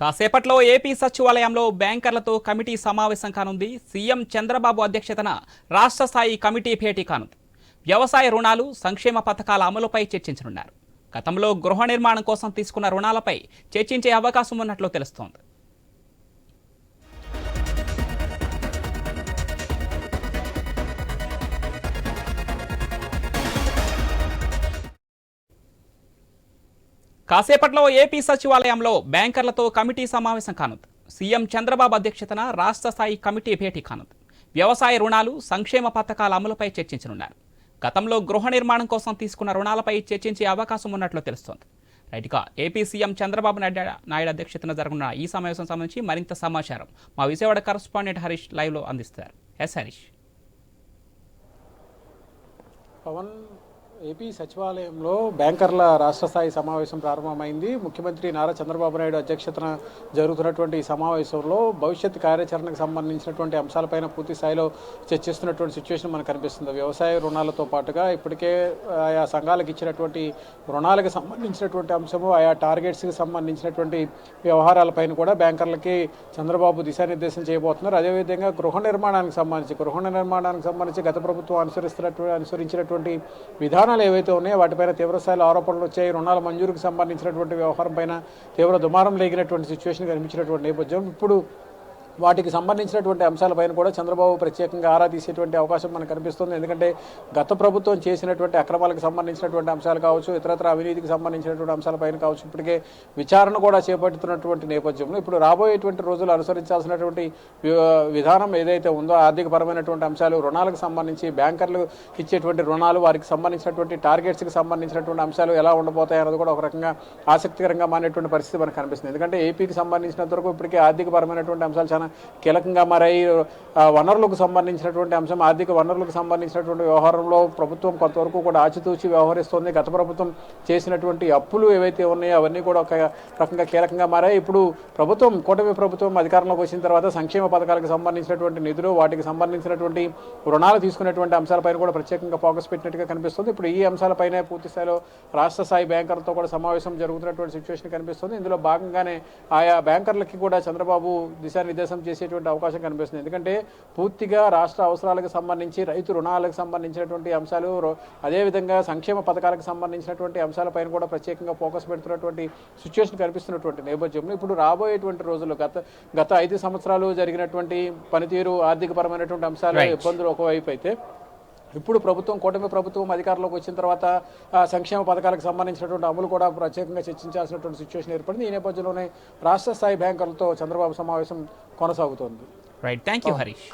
కాసేపట్లో ఏపీ సచివాలయంలో బ్యాంకర్లతో కమిటీ సమావేశం కానుంది. సీఎం చంద్రబాబు అధ్యక్షతన రాష్ట్ర స్థాయి కమిటీ భేటీ కానుంది. వ్యవసాయ రుణాలు సంక్షేమ పథకాల అమలుపై చర్చించనున్నారు. గతంలో గృహ నిర్మాణం కోసం తీసుకున్న రుణాలపై చర్చించే అవకాశం ఉన్నట్లు తెలుస్తోంది. కాసేపట్లో ఏపీ సచివాలయంలో బ్యాంకర్లతో కమిటీ సమావేశం కానుంది. సీఎం చంద్రబాబు అధ్యక్షతన రాష్ట్ర స్థాయి కమిటీ భేటీ కానుంది. వ్యవసాయ రుణాలు సంక్షేమ పథకాల అమలుపై చర్చించనున్నారు. గతంలో గృహ నిర్మాణం కోసం తీసుకున్న రుణాలపై చర్చించే అవకాశం ఉన్నట్లు తెలుస్తోంది. రైట్గా ఏపీ సీఎం చంద్రబాబు నాయుడు నాయుడు అధ్యక్షతన జరగనున్న ఈ సమావేశం సంబంధించి మరింత సమాచారం మా విజయవాడ కరస్పాండెంట్ హరీష్ లైవ్లో అందిస్తారు. ఎస్ హరీష్. పవన్ ఏపీ సచివాలయంలో బ్యాంకర్ల రాష్ట్ర స్థాయి సమావేశం ప్రారంభమైంది. ముఖ్యమంత్రి నారా చంద్రబాబు నాయుడు అధ్యక్షతన జరుగుతున్నటువంటి ఈ సమావేశంలో భవిష్యత్ కార్యాచరణకు సంబంధించినటువంటి అంశాలపైన పూర్తి స్థాయిలో చర్చిస్తున్నటువంటి సిచ్యువేషన్ మనకు కనిపిస్తుంది. వ్యవసాయ రుణాలతో పాటుగా ఇప్పటికే ఆయా సంఘాలకు ఇచ్చినటువంటి రుణాలకు సంబంధించినటువంటి అంశము ఆయా టార్గెట్స్కి సంబంధించినటువంటి వ్యవహారాలపైన కూడా బ్యాంకర్లకి చంద్రబాబు దిశానిర్దేశం చేయబోతున్నారు. అదేవిధంగా గృహ నిర్మాణానికి సంబంధించి గృహ నిర్మాణానికి సంబంధించి గత ప్రభుత్వం అనుసరిస్తున్నటువంటి అనుసరించినటువంటి విధానం విధానాలు ఏవైతే ఉన్నాయో వాటిపైన తీవ్రస్థాయిలో ఆరోపణలు వచ్చాయి. రుణాల మంజూరుకు సంబంధించినటువంటి వ్యవహారం పైన తీవ్ర దుమారం లేగినటువంటి సిచ్యువేషన్ కనిపించినటువంటి నేపథ్యం. ఇప్పుడు వాటికి సంబంధించినటువంటి అంశాలపైన కూడా చంద్రబాబు ప్రత్యేకంగా ఆరా తీసేటువంటి అవకాశం మనకు కనిపిస్తుంది. ఎందుకంటే గత ప్రభుత్వం చేసినటువంటి అక్రమాలకు సంబంధించినటువంటి అంశాలు కావచ్చు ఇతరత్ర అవినీతికి సంబంధించినటువంటి అంశాలపైన కావచ్చు ఇప్పటికే విచారణ కూడా చేపడుతున్నటువంటి నేపథ్యంలో ఇప్పుడు రాబోయేటువంటి రోజులు అనుసరించాల్సినటువంటి వి- విధానం ఏదైతే ఉందో ఆర్థిక పరమైనటువంటి అంశాలు రుణాలకు సంబంధించి బ్యాంకర్లు ఇచ్చేటువంటి రుణాలు వారికి సంబంధించినటువంటి టార్గెట్స్కి సంబంధించినటువంటి అంశాలు ఎలా ఉండబోతాయి అన్నది కూడా ఒక రకంగా ఆసక్తికరంగా మానేటువంటి పరిస్థితి మనకు కనిపిస్తుంది. ఎందుకంటే ఏపీకి సంబంధించినంత వరకు ఇప్పటికే ఆర్థిక పరమైనటువంటి అంశాలు చాలా కీలకంగా మారాయి వనరులకు సంబంధించినటువంటి అంశం ఆర్థిక వనరులకు సంబంధించినటువంటి వ్యవహారంలో ప్రభుత్వం కొంతవరకు కూడా ఆచితూచి వ్యవహరిస్తోంది. గత ప్రభుత్వం చేసినటువంటి అప్పులు ఏవైతే ఉన్నాయో అవన్నీ కూడా ఒక రకంగా కీలకంగా మారాయి. ఇప్పుడు ప్రభుత్వం కూటమి ప్రభుత్వం అధికారంలోకి వచ్చిన తర్వాత సంక్షేమ పథకాలకు సంబంధించినటువంటి నిధులు వాటికి సంబంధించినటువంటి రుణాలు తీసుకునేటువంటి అంశాలపైన కూడా ప్రత్యేకంగా ఫోకస్ పెట్టినట్టుగా కనిపిస్తుంది. ఇప్పుడు ఈ అంశాలపైనే పూర్తి స్థాయిలో రాష్ట్ర స్థాయి బ్యాంకర్లతో కూడా సమావేశం జరుగుతున్నటువంటి సిచ్యువేషన్ కనిపిస్తుంది. ఇందులో భాగంగానే ఆయా బ్యాంకర్లకి కూడా చంద్రబాబు దిశానిర్దేశం చేసేటువంటి అవకాశం కనిపిస్తుంది ఎందుకంటే పూర్తిగా రాష్ట్ర అవసరాలకు సంబంధించి రైతు రుణాలకు సంబంధించినటువంటి అంశాలు అదేవిధంగా సంక్షేమ పథకాలకు సంబంధించినటువంటి అంశాలపైన కూడా ప్రత్యేకంగా ఫోకస్ పెడుతున్నటువంటి సిచ్యువేషన్ కనిపిస్తున్నటువంటి నేపథ్యంలో ఇప్పుడు రాబోయేటువంటి రోజుల్లో గత గత ఐదు సంవత్సరాలు జరిగినటువంటి పనితీరు ఆర్థికపరమైనటువంటి అంశాలు. ఇబ్బందులు ఒకవైపు అయితే ఇప్పుడు ప్రభుత్వం కూటమి ప్రభుత్వం అధికారంలోకి వచ్చిన తర్వాత సంక్షేమ పథకాలకు సంబంధించినటువంటి అమలు కూడా ప్రత్యేకంగా చర్చించాల్సినటువంటి సిచ్యువేషన్ ఏర్పడింది. ఈ నేపథ్యంలోనే రాష్ట్ర స్థాయి బ్యాంకర్లతో చంద్రబాబు సమావేశం కొనసాగుతోంది. Right thank you Harish